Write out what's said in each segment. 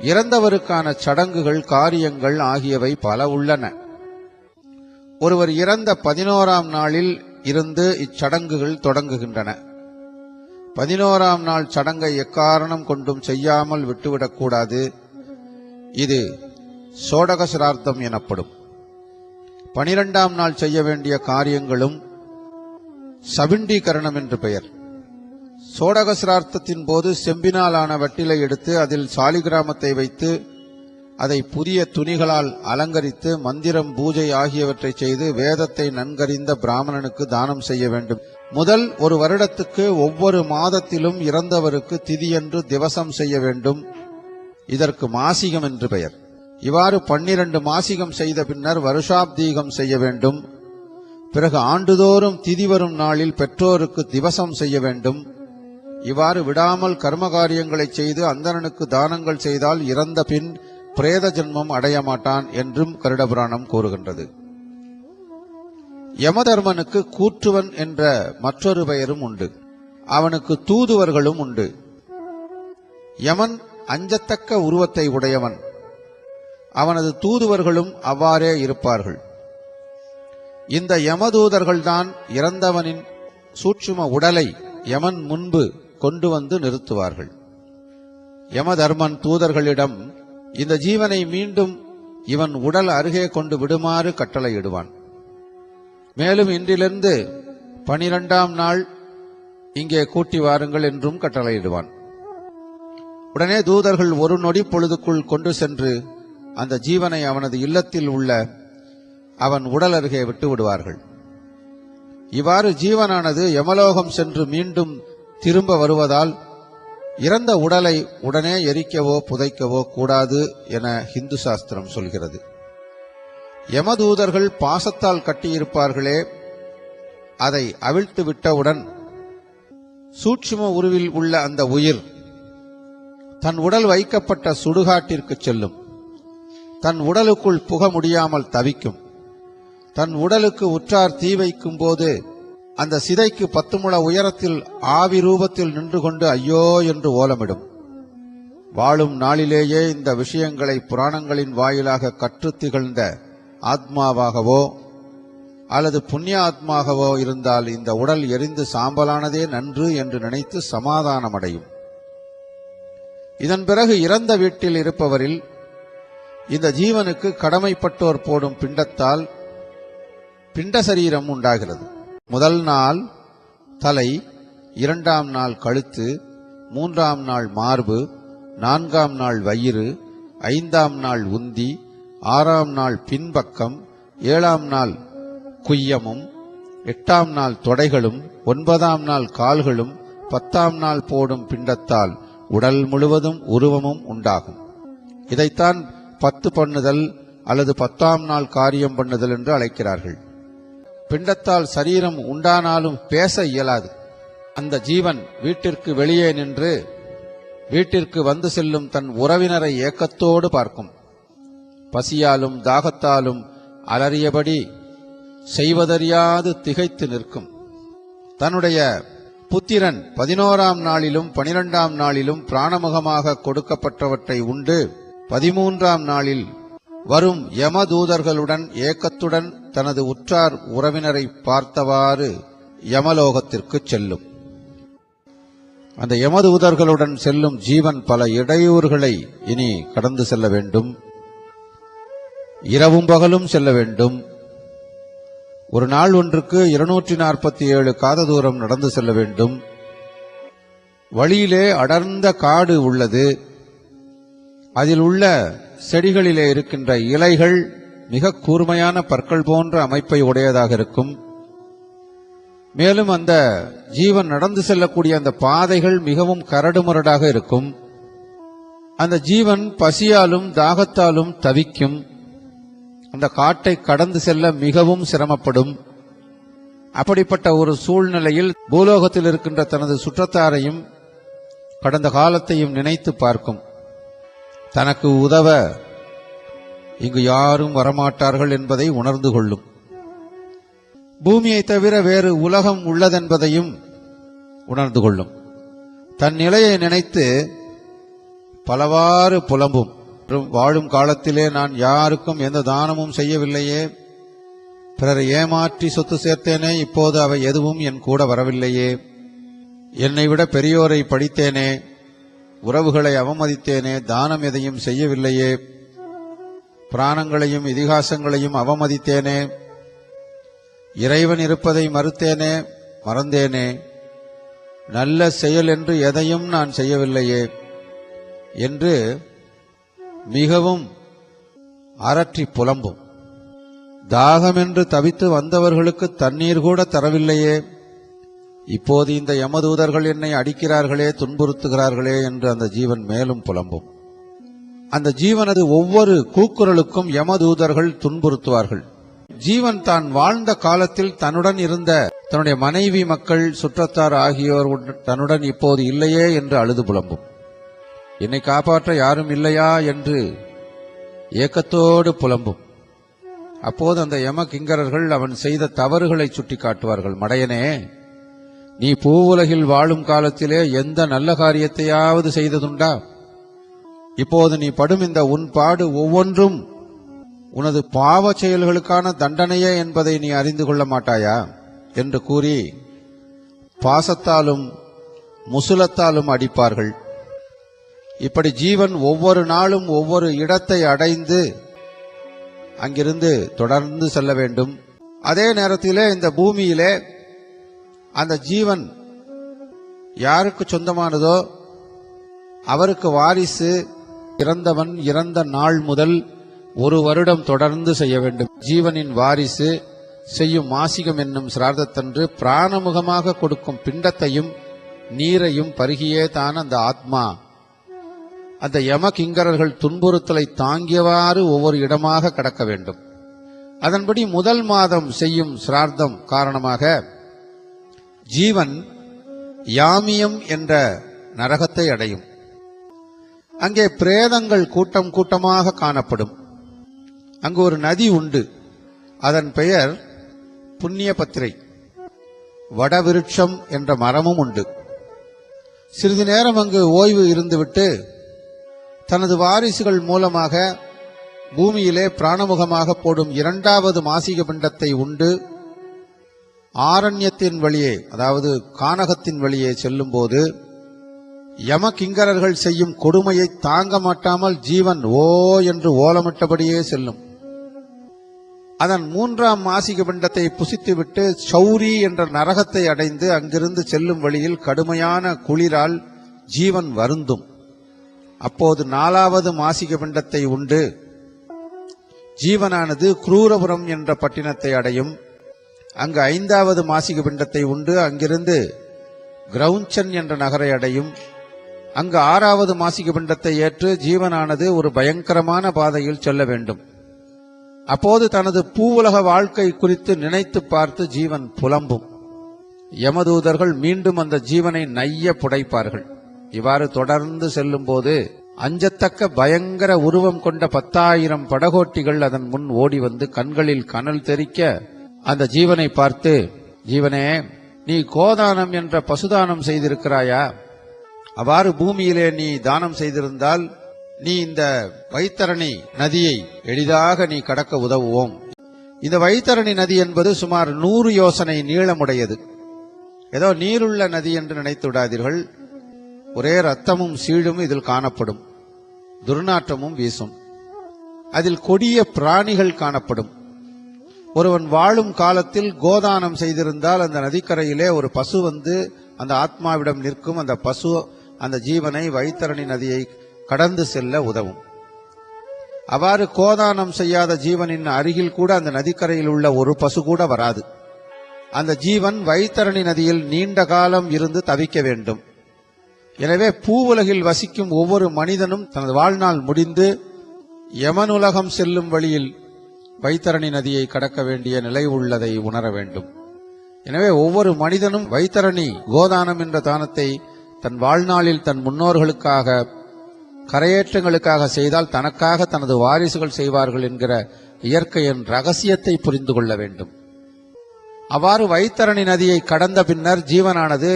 இறந்தவருக்கான சடங்குகள் காரியங்கள் ஆகியவை பல உள்ளன. ஒருவர் இறந்த பதினோராம் நாளில் இருந்து இச்சடங்குகள் தொடங்குகின்றன. பதினோராம் நாள் சடங்கை எக்காரணம் கொண்டும் செய்யாமல் விட்டுவிடக்கூடாது இது சோடக சிரார்த்தம் எனப்படும். பனிரெண்டாம் நாள் செய்ய வேண்டிய காரியங்களும் சபிண்டீகரணம் என்று பெயர். சோடக சிரார்த்தத்தின் போது செம்பினாலான வட்டிலை எடுத்து அதில் சாலிகிராமத்தை வைத்து அதை புதிய துணிகளால் அலங்கரித்து மந்திரம் பூஜை ஆகியவற்றை செய்து வேதத்தை நன்கறிந்த பிராமணனுக்கு தானம் செய்ய வேண்டும். முதல் ஒரு வருடத்துக்கு ஒவ்வொரு மாதத்திலும் இறந்தவருக்கு திதியன்று திவசம் செய்ய வேண்டும். இதற்கு மாசிகம் என்று பெயர். இவ்வாறு பன்னிரண்டு மாசிகம் செய்த பின்னர் வருஷாப்தீகம் செய்ய வேண்டும். பிறகு ஆண்டுதோறும் திதி வரும் நாளில் பெற்றோருக்கு திவசம் செய்ய வேண்டும். இவ்வாறு விடாமல் கர்ம காரியங்களை செய்து அந்தணனுக்கு தானங்கள் செய்தால் இறந்த பின் பிரேத ஜென்மம் அடைய மாட்டான் என்றும் கருடபுராணம் கூறுகின்றது. யமதர்மனுக்கு கூற்றுவன் என்ற மற்றொரு பெயரும் உண்டு. அவனுக்கு தூதுவர்களும் உண்டு. யமன் அஞ்சத்தக்க உருவத்தை உடையவன். அவனது தூதுவர்களும் அவ்வாறே இருப்பார்கள். இந்த யமதூதர்கள்தான் இறந்தவனின் சூட்சும உடலை யமன் முன்பு கொண்டு வந்து நிறுத்துவார்கள். யமதர்மன் தூதர்களிடம் இந்த ஜீவனை மீண்டும் இவன் உடல் அருகே கொண்டு விடுமாறு கட்டளையிடுவான். மேலும் இன்றிலிருந்து பனிரெண்டாம் நாள் இங்கே கூட்டி வாருங்கள் என்றும் கட்டளையிடுவான். உடனே தூதர்கள் ஒரு நொடி பொழுதுக்குள் கொண்டு சென்று அந்த ஜீவனை அவனது இல்லத்தில் உள்ள அவன் உடல் அருகே விட்டு விடுவார்கள். இவ்வாறு ஜீவனானது யமலோகம் சென்று மீண்டும் திரும்ப வருவதால் இறந்த உடலை உடனே எரிக்கவோ புதைக்கவோ கூடாது என ஹிந்து சாஸ்திரம் சொல்கிறது. யமதூதர்கள் பாசத்தால் கட்டியிருப்பார்களே அதை அவிழ்த்து விட்டவுடன் சூட்சும உருவில் உள்ள அந்த உயிர் தன் உடல் வைக்கப்பட்ட சுடுகாட்டிற்கு செல்லும். தன் உடலுக்குள் புக முடியாமல் தவிக்கும். தன் உடலுக்கு உற்றார் தீ வைக்கும் போது அந்த சிதைக்கு பத்து முழ உயரத்தில் ஆவி ரூபத்தில் நின்று கொண்டு ஐயோ என்று ஓலமிடும். வாழும் நாளிலேயே இந்த விஷயங்களை புராணங்களின் வாயிலாக கற்று திகழ்ந்த ஆத்மாவாகவோ அல்லது புண்ணிய ஆத்மாகவோ இருந்தால் இந்த உடல் எரிந்து சாம்பலானதே நன்று என்று நினைத்து சமாதானமடையும். இதன் பிறகு இறந்த வீட்டில் இருப்பவரில் இந்த ஜீவனுக்கு கடமைப்பட்டோர் போடும் பிண்டத்தால் பிண்ட சரீரம் உண்டாகிறது. முதல் நாள் தலை இரண்டாம் நாள் கழுத்து மூன்றாம் நாள் மார்பு நான்காம் நாள் வயிறு ஐந்தாம் நாள் உந்தி ஆறாம் நாள் பின்பக்கம் ஏழாம் நாள் குய்யமும் எட்டாம் நாள் தொடைகளும் ஒன்பதாம் நாள் கால்களும் பத்தாம் நாள் போடும் பிண்டத்தால் உடல் முழுவதும் உருவமும் உண்டாகும். இதைத்தான் பத்து பண்ணுதல் அல்லது பத்தாம் நாள் காரியம் பண்ணுதல் என்று அழைக்கிறார்கள். பிண்டத்தால் சரீரம் உண்டானாலும் பேச இயலாது. அந்த ஜீவன் வீட்டிற்கு வெளியே நின்று வீட்டிற்கு வந்து செல்லும் தன் உறவினரை ஏக்கத்தோடு பார்க்கும். பசியாலும் தாகத்தாலும் அலறியபடி செய்வதறியாது திகைத்து நிற்கும். தன்னுடைய புத்திரன் பதினோராம் நாளிலும் பனிரெண்டாம் நாளிலும் பிராணமுகமாக கொடுக்கப்பட்டவற்றை உண்டு. பதிமூன்றாம் நாளில் வரும் யமதூதர்களுடன் ஏக்கத்துடன் தனது உற்றார் உறவினரை பார்த்தவாறு யமலோகத்திற்கு செல்லும். அந்த யமதூதர்களுடன் செல்லும் ஜீவன் பல இடையூறுகளை இனி கடந்து செல்ல வேண்டும். இரவும் பகலும் செல்ல வேண்டும். ஒரு நாள் ஒன்றுக்கு இருநூற்றி நாற்பத்தி ஏழு காத தூரம் நடந்து செல்ல வேண்டும். வழியிலே அடர்ந்த காடு உள்ளது. அதில் உள்ள செடிகளிலே இருக்கின்ற இலைகள் மிக கூர்மையான பற்கள் போன்ற அமைப்பை உடையதாக இருக்கும். மேலும் அந்த ஜீவன் நடந்து செல்லக்கூடிய அந்த பாதைகள் மிகவும் கரடுமுரடாக இருக்கும். அந்த ஜீவன் பசியாலும் தாகத்தாலும் தவிக்கும். அந்த காட்டை கடந்து செல்ல மிகவும் சிரமப்படும். அப்படிப்பட்ட ஒரு சூழ்நிலையில் பூலோகத்தில் இருக்கின்ற தனது சுற்றத்தாரையும் கடந்த காலத்தையும் நினைத்து பார்க்கும். தனக்கு உதவ இங்கு யாரும் வரமாட்டார்கள் என்பதை உணர்ந்து கொள்ளும். பூமியை தவிர வேறு உலகம் உள்ளதென்பதையும் உணர்ந்து கொள்ளும். தன் நிலையை நினைத்து பலவாறு புலம்பும். வாழும் காலத்திலே நான் யாருக்கும் எந்த தானமும் செய்யவில்லையே. பிறரை ஏமாற்றி சொத்து சேர்த்தேனே இப்போது அவை எதுவும் என் கூட வரவில்லையே. என்னை விட பெரியோரை படித்தேனே உறவுகளை அவமதித்தேனே தானம் எதையும் செய்யவில்லையே. பிராணங்களையும் இதிகாசங்களையும் அவமதித்தேனே. இறைவன் இருப்பதை மறுத்தேனே மறந்தேனே. நல்ல செயல் என்று எதையும் நான் செய்யவில்லையே என்று மிகவும் அரற்றி புலம்பும். தாகமென்று தவித்து வந்தவர்களுக்கு தண்ணீர் கூட தரவில்லையே. இப்போது இந்த யமதூதர்கள் என்னை அடிக்கிறார்களே துன்புறுத்துகிறார்களே என்று அந்த ஜீவன் மேலும் புலம்பும். அந்த ஜீவனது ஒவ்வொரு கூக்குரலுக்கும் யமதூதர்கள் துன்புறுத்துவார்கள். ஜீவன் தான் வாழ்ந்த காலத்தில் தன்னுடன் இருந்த தன்னுடைய மனைவி மக்கள் சுற்றத்தார் ஆகியோர் உடன் தன்னுடன் இப்போது இல்லையே என்று அழுது புலம்பும். என்னை காப்பாற்ற யாரும் இல்லையா என்று ஏக்கத்தோடு புலம்பும். அப்போது அந்த யம கிங்கரர்கள் அவன் செய்த தவறுகளை சுட்டிக்காட்டுவார்கள். மடையனே நீ பூவுலகில் வாழும் காலத்திலே எந்த நல்ல காரியத்தையாவது செய்ததுண்டா? இப்போது நீ படும் இந்த உன் பாடு ஒவ்வொன்றும் உனது பாவ செயல்களுக்கான தண்டனையே என்பதை நீ அறிந்து கொள்ள மாட்டாயா? என்று கூறி பாசத்தாலும் முசுலத்தாலும் அடிப்பார்கள். இப்படி ஜீவன் ஒவ்வொரு நாளும் ஒவ்வொரு இடத்தை அடைந்து அங்கிருந்து தொடர்ந்து செல்ல வேண்டும். அதே நேரத்திலே இந்த பூமியிலே அந்த ஜீவன் யாருக்கு சொந்தமானதோ அவருக்கு வாரிசு இறந்தவன் இறந்த நாள் முதல் ஒரு வருடம் தொடர்ந்து செய்ய வேண்டும். ஜீவனின் வாரிசு செய்யும் மாசிகம் என்னும் சிரார்த்தத்தன்று பிராணமுகமாக கொடுக்கும் பிண்டத்தையும் நீரையும் பருகியே தான் அந்த ஆத்மா. அந்த யம கிங்கரர்கள் துன்புறுத்தலை தாங்கியவாறு ஒவ்வொரு இடமாக கடக்க வேண்டும். அதன்படி முதல் மாதம் செய்யும் சிரார்த்தம் காரணமாக ஜீவன் யாமியம் என்ற நரகத்தை அடையும். அங்கே பிரேதங்கள் கூட்டம் கூட்டமாக காணப்படும். அங்கு ஒரு நதி உண்டு. அதன் பெயர் புண்ணிய பத்திரை வடவிருட்சம் என்ற மரமும் உண்டு. சிறிது நேரம் அங்கு ஓய்வு இருந்துவிட்டு தனது வாரிசுகள் மூலமாக பூமியிலே பிராணமுகமாக போடும் இரண்டாவது மாசிக பிண்டத்தை உண்டு. ஆரண்யத்தின் வழியே அதாவது கானகத்தின் வழியே செல்லும்போது யம கிங்கரர்கள் செய்யும் கொடுமையை தாங்க மாட்டாமல் ஜீவன் ஓ என்று ஓலமிட்டபடியே செல்லும். அதன் மூன்றாம் மாசிக பிண்டத்தை புசித்துவிட்டு சௌரி என்ற நரகத்தை அடைந்து அங்கிருந்து செல்லும் வழியில் கடுமையான குளிரால் ஜீவன் வருந்தும். அப்போது நாலாவது மாசிக பிண்டத்தை உண்டு. ஜீவனானது குரூரபுரம் என்ற பட்டினத்தை அடையும். அங்கு ஐந்தாவது மாசிக பிண்டத்தை உண்டு. அங்கிருந்து கிரௌஞ்சன் என்ற நகரை அடையும். அங்கு ஆறாவது மாசிக பிண்டத்தை ஏற்று ஜீவனானது ஒரு பயங்கரமான பாதையில் செல்ல வேண்டும். அப்போது தனது பூவுலக வாழ்க்கை குறித்து நினைத்து பார்த்து ஜீவன் புலம்பும். யமதூதர்கள் மீண்டும் அந்த ஜீவனை நைய புடைப்பார்கள். இவ்வாறு தொடர்ந்து செல்லும்போது அஞ்சத்தக்க பயங்கர உருவம் கொண்ட பத்தாயிரம் படகோட்டிகள் அதன் முன் ஓடி வந்து கண்களில் கனல் தெறிக்க அந்த ஜீவனை பார்த்து ஜீவனே நீ கோதானம் என்ற பசுதானம் செய்திருக்கிறாயா? அவ்வாறு பூமியிலே நீ தானம் செய்திருந்தால் நீ இந்த வைத்தரணி நதியை எளிதாக நீ கடக்க உதவுவோம். இந்த வைத்தரணி நதி என்பது சுமார் நூறு யோசனை நீளமுடையது. ஏதோ நீருள்ள நதி என்று நினைத்து விடாதீர்கள். ஒரே ரத்தமும் சீழும் இதில் காணப்படும். துர்நாற்றமும் வீசும். அதில் கொடிய பிராணிகள் காணப்படும். ஒருவன் வாழும் காலத்தில் கோதானம் செய்திருந்தால் அந்த நதிக்கரையிலே ஒரு பசு வந்து அந்த ஆத்மாவிடம் நிற்கும். அந்த பசு அந்த ஜீவனை வைத்தரணி நதியை கடந்து செல்ல உதவும். அவ்வாறு கோதானம் செய்யாத ஜீவனின் அருகில் கூட அந்த நதிக்கரையில் உள்ள ஒரு பசு கூட வராது. அந்த ஜீவன் வைத்தரணி நதியில் நீண்ட காலம் இருந்து தவிக்க வேண்டும். எனவே பூவுலகில் வசிக்கும் ஒவ்வொரு மனிதனும் தனது வாழ்நாள் முடிந்து யமனுலகம் செல்லும் வழியில் வைத்தரணி நதியை கடக்க வேண்டிய நிலை உள்ளதை உணர வேண்டும். எனவே ஒவ்வொரு மனிதனும் வைத்தரணி கோதானம் என்ற தானத்தை தன் வாழ்நாளில் தன் முன்னோர்களுக்காக கரையேற்றங்களுக்காக செய்தால் தனக்காக தனது வாரிசுகள் செய்வார்கள் என்கிற இயற்கையின் ரகசியத்தை புரிந்து கொள்ள வேண்டும். அவ்வாறு வைத்தரணி நதியை கடந்த பின்னர் ஜீவனானது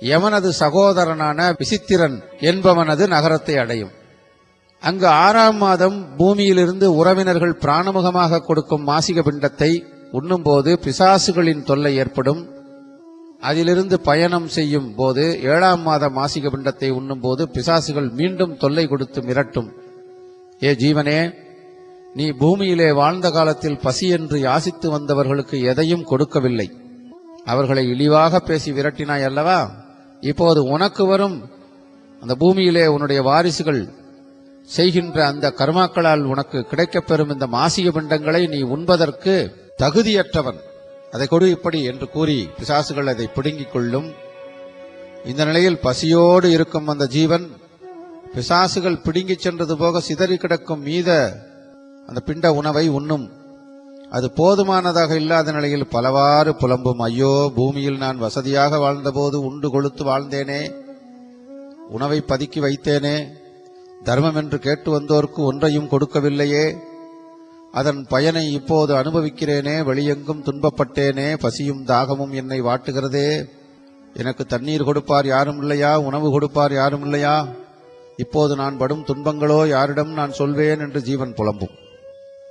யமனது சகோதரனான விசித்திரன் என்பவனது நகரத்தை அடையும். அங்கு ஆறாம் மாதம் பூமியிலிருந்து உறவினர்கள் பிராணமுகமாக கொடுக்கும் மாசிக பிண்டத்தை உண்ணும்போது பிசாசுகளின் தொல்லை ஏற்படும். அதிலிருந்து பயணம் செய்யும் போது ஏழாம் மாத மாசிக பிண்டத்தை உண்ணும்போது பிசாசுகள் மீண்டும் தொல்லை கொடுத்து மிரட்டும். ஏ ஜீவனே நீ பூமியிலே வாழ்ந்த காலத்தில் பசி என்று யாசித்து வந்தவர்களுக்கு எதையும் கொடுக்கவில்லை. அவர்களை இழிவாக பேசி விரட்டினாய் அல்லவா? இப்போது உனக்கு வரும் அந்த பூமியிலே உன்னுடைய வாரிசுகள் செய்கின்ற அந்த கர்மாக்களால் உனக்கு கிடைக்கப்பெறும் இந்த மாசிக பிண்டங்களை நீ உண்பதற்கு தகுதியற்றவன். அதை கொடு இப்படி என்று கூறி பிசாசுகள் அதை பிடுங்கிக் கொள்ளும். இந்த நிலையில் பசியோடு இருக்கும் அந்த ஜீவன் பிசாசுகள் பிடுங்கிச் சென்றது போக சிதறி கிடக்கும் மீத அந்த பிண்ட உணவை உண்ணும். அது போதுமானதாக இல்லாத நிலையில் பலவாறு புலம்பும். ஐயோ பூமியில் நான் வசதியாக வாழ்ந்தபோது உண்டு கொழுத்து வாழ்ந்தேனே. உணவை பதுக்கி வைத்தேனே. தர்மம் என்று கேட்டு வந்தோர்க்கு ஒன்றையும் கொடுக்கவில்லையே. அதன் பயனை இப்போது அனுபவிக்கிறேனே வெளியெங்கும் துன்பப்பட்டேனே பசியும் தாகமும் என்னை வாட்டுகிறதே. எனக்கு தண்ணீர் கொடுப்பார் யாரும் இல்லையா? உணவு கொடுப்பார் யாரும் இல்லையா? இப்போது நான் படும் துன்பங்களோ யாரிடம் நான் சொல்வேன் என்று ஜீவன் புலம்பும்.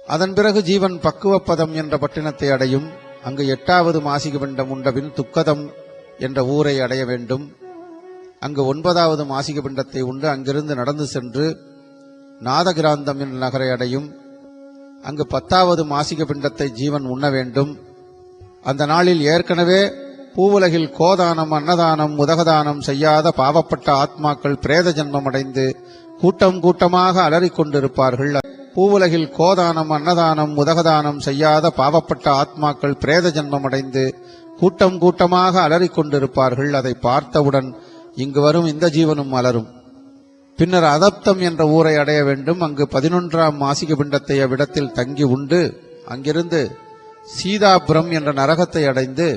அதன் பிறகு ஜீவன் பக்குவப்பதம் என்ற பட்டினத்தை அடையும். அங்கு எட்டாவது மாசிக பிண்டம் உண்டபின் துக்கதம் என்ற ஊரை அடைய வேண்டும். அங்கு ஒன்பதாவது மாசிக பிண்டத்தை உண்டு. அங்கிருந்து நடந்து சென்று நாதகிராந்தம் என்ற நகரை அடையும். அங்கு பத்தாவது மாசிக பிண்டத்தை ஜீவன் உண்ண வேண்டும். அந்த நாளில் ஏற்கனவே பூவுலகில் கோதானம் அன்னதானம் உதகதானம் செய்யாத பாவப்பட்ட ஆத்மாக்கள் பிரேத ஜென்மம் அடைந்து கூட்டம் கூட்டமாக அலறிக்கொண்டிருப்பார்கள் பூவுலகில் கோதானம் அன்னதானம் உதகதானம் செய்யாத பாவப்பட்ட ஆத்மாக்கள் பிரேத ஜென்மம் அடைந்து கூட்டம் கூட்டமாக அலறிக்கொண்டிருப்பார்கள் அதை பார்த்தவுடன் இங்கு வரும் இந்த ஜீவனும் அலரும். பின்னர் அதப்தம் என்ற ஊரை அடைய வேண்டும். அங்கு பதினொன்றாம் மாசிக பிண்டத்தை அவ்விடத்தில் தங்கி உண்டு. அங்கிருந்து சீதாபுரம் என்ற நரகத்தை அடைந்து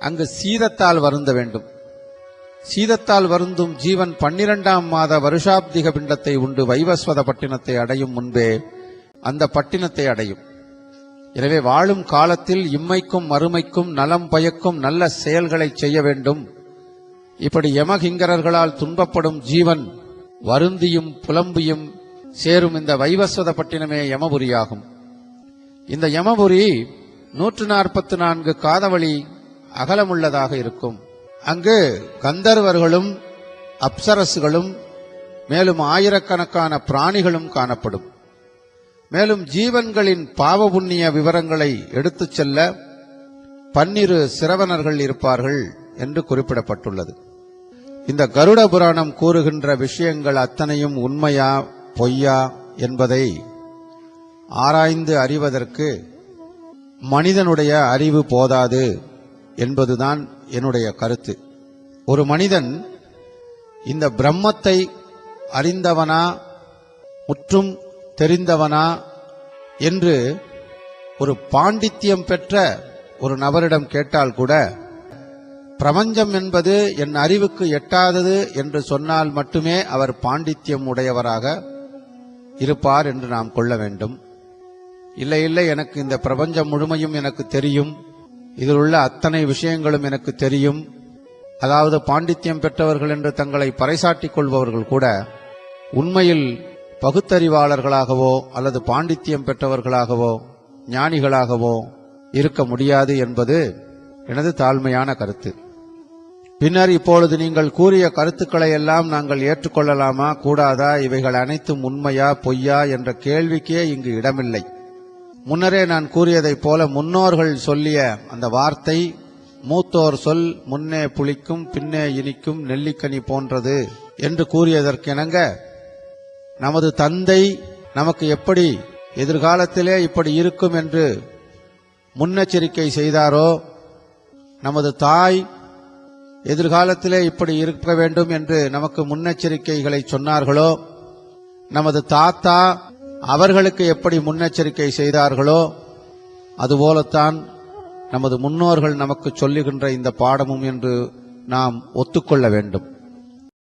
அங்கு சீதத்தால் வருந்த வேண்டும். சீதத்தால் வருந்தும் ஜீவன் பன்னிரண்டாம் மாத வருஷாப்திக பிண்டத்தை உண்டு. வைவஸ்வத பட்டினத்தை அடையும் முன்பே அந்த பட்டினத்தை அடையும். எனவே வாழும் காலத்தில் இம்மைக்கும் மறுமைக்கும் நலம் பயக்கும் நல்ல செயல்களை செய்ய வேண்டும். இப்படி யமகிங்கரர்களால் துன்பப்படும் ஜீவன் வருந்தியும் புலம்பியும் சேரும் இந்த வைவஸ்வத பட்டினமே யமபுரியாகும். இந்த யமபுரி நூற்று நாற்பத்து நான்கு காதவழி அகலமுள்ளதாக இருக்கும். அங்கு கந்தர்வர்களும் அப்சரசுகளும் மேலும் ஆயிரக்கணக்கான பிராணிகளும் காணப்படும். மேலும் ஜீவன்களின் பாவ புண்ணிய விவரங்களை எடுத்துச் செல்ல பன்னிரு சிரவணர்கள் இருப்பார்கள் என்று குறிப்பிடப்பட்டுள்ளது. இந்த கருட புராணம் கூறுகின்ற விஷயங்கள் அத்தனையும் உண்மையா பொய்யா என்பதை ஆராய்ந்து அறிவதற்கு மனிதனுடைய அறிவு போதாது என்பதுதான் என்னுடைய கருத்து. ஒரு மனிதன் இந்த பிரம்மத்தை அறிந்தவனா முற்றும் தெரிந்தவனா என்று ஒரு பாண்டித்யம் பெற்ற ஒரு நபரிடம் கேட்டால் கூட பிரபஞ்சம் என்பது என் அறிவுக்கு எட்டாதது என்று சொன்னால் மட்டுமே அவர் பாண்டித்யம் உடையவராக இருப்பார் என்று நாம் கொள்ள வேண்டும். இல்லை இல்லை எனக்கு இந்த பிரபஞ்சம் முழுமையும் எனக்கு தெரியும். இதில் உள்ள அத்தனை விஷயங்களும் எனக்கு தெரியும். அதாவது பாண்டித்யம் பெற்றவர்கள் என்று தங்களை பறைசாட்டிக் கொள்பவர்கள் கூட உண்மையில் பகுத்தறிவாளர்களாகவோ அல்லது பாண்டித்யம் பெற்றவர்களாகவோ ஞானிகளாகவோ இருக்க முடியாது என்பது எனது தாழ்மையான கருத்து. பின்னர் இப்பொழுது நீங்கள் கூறிய கருத்துக்களை எல்லாம் நாங்கள் ஏற்றுக்கொள்ளலாமா? கூடாதா? இவைகள் அனைத்தும் உண்மையா பொய்யா என்ற கேள்விக்கே இங்கு இடமில்லை. முன்னரே நான் கூறியதைப் போல முன்னோர்கள் சொல்லிய அந்த வார்த்தை மூத்தோர் சொல் முன்னே புளிக்கும் பின்னே இனிக்கும் நெல்லிக்கனி போன்றது என்று கூறியதற்கிணங்க நமது தந்தை நமக்கு எப்படி எதிர்காலத்திலே இப்படி இருக்கும் என்று முன்னெச்சரிக்கை செய்தாரோ? நமது தாய் எதிர்காலத்திலே இப்படி இருக்க வேண்டும் என்று நமக்கு முன்னெச்சரிக்கைகளை சொன்னார்களோ? நமது தாத்தா அவர்களுக்கு எப்படி முன்னெச்சரிக்கை செய்தார்களோ அதுபோலத்தான் நமது முன்னோர்கள் நமக்கு சொல்லுகின்ற இந்த பாடமும் என்று நாம் ஒத்துக்கொள்ள வேண்டும்.